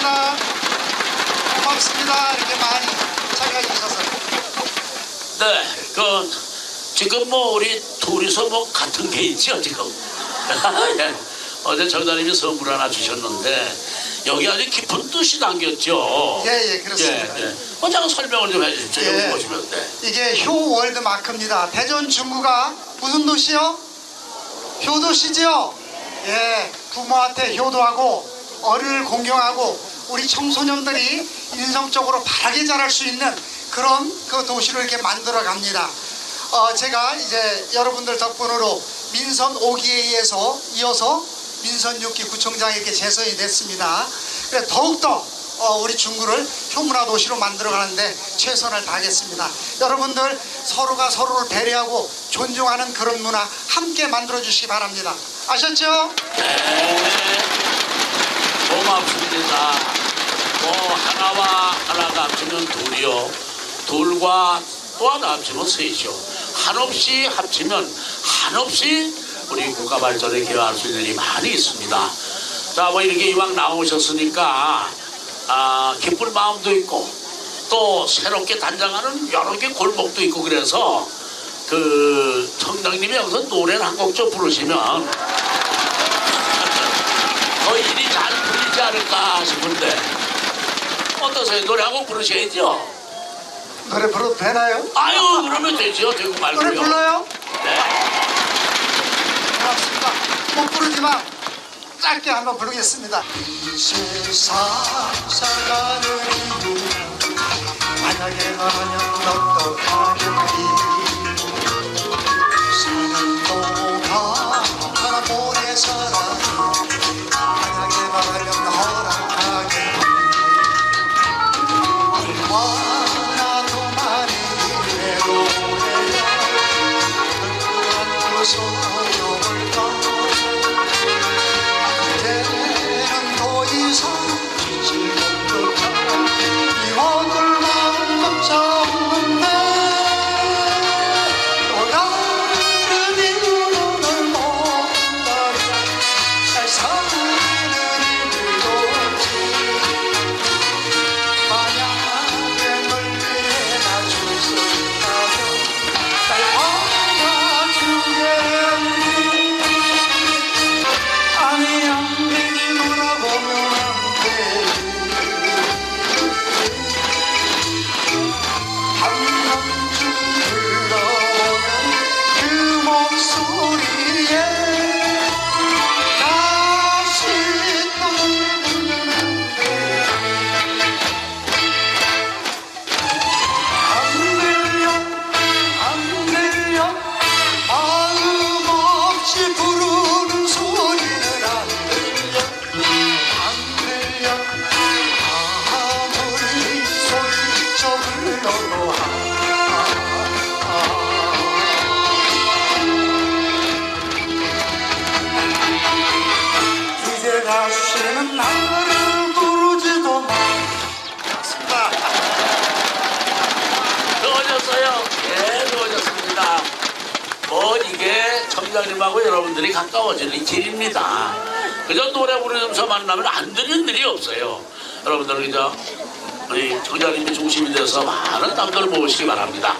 감사합니다. 고맙습니다. 이렇게 많이 참여해 주셔서. 네, 그 지금 뭐 우리 둘이서 뭐 같은 게 있죠 지금. 예. 어제 정단님이 선물 하나 주셨는데 여기 아주 깊은 뜻이 담겼죠. 예, 예, 그렇습니다. 예, 예. 어, 잠깐 설명을 좀 해주십시오. 예. 여기 보시면 네. 이게 효 월드 마크입니다. 대전 중구가 무슨 도시요? 효도시죠? 예, 부모한테 효도하고 어른을 공경하고 우리 청소년들이 인성적으로 바르게 자랄 수 있는 그런 그 도시를 이렇게 만들어 갑니다. 어, 제가 이제 여러분들 덕분으로 민선 5기에 서 이어서 민선 6기 구청장에 이렇게 재선이 됐습니다. 그래 더욱더 어, 우리 중구를 효문화 도시로 만들어 가는데 최선을 다하겠습니다. 여러분들 서로가 서로를 배려하고 존중하는 그런 문화 함께 만들어 주시기 바랍니다. 아셨죠? 고맙습니다. 뭐 하나와 하나가 합치면 둘이요. 둘과 또 하나 합치면 셋이요. 한없이 합치면 한없이 우리 국가 발전에 기여할 수 있는 일이 많이 있습니다. 자, 뭐 이렇게 이왕 나오셨으니까 아, 기쁠 마음도 있고 또 새롭게 단장하는 여러 개 골목도 있고 그래서 그 청장님이 여기서 노래를 한 곡 좀 부르시면 더 일이 잘 풀리지 않을까 싶은데 어떠세요? 노래 한곡 부르셔야죠. 노래 불러도 되나요? 아유 그러면 되죠. 되고 노래 말고요. 불러요? 네. 고맙습니다. 못 부르지만 짧게 한번 부르겠습니다. 이 세상 살아가는 이유 만약에 너라 안 이게 청장님하고 여러분들이 가까워지는 길입니다. 그저 노래 부르면서 만나면 안 되는 일이 없어요. 여러분들 그저 우리 청장님이 중심이 돼서 많은 남들 모으시기 바랍니다.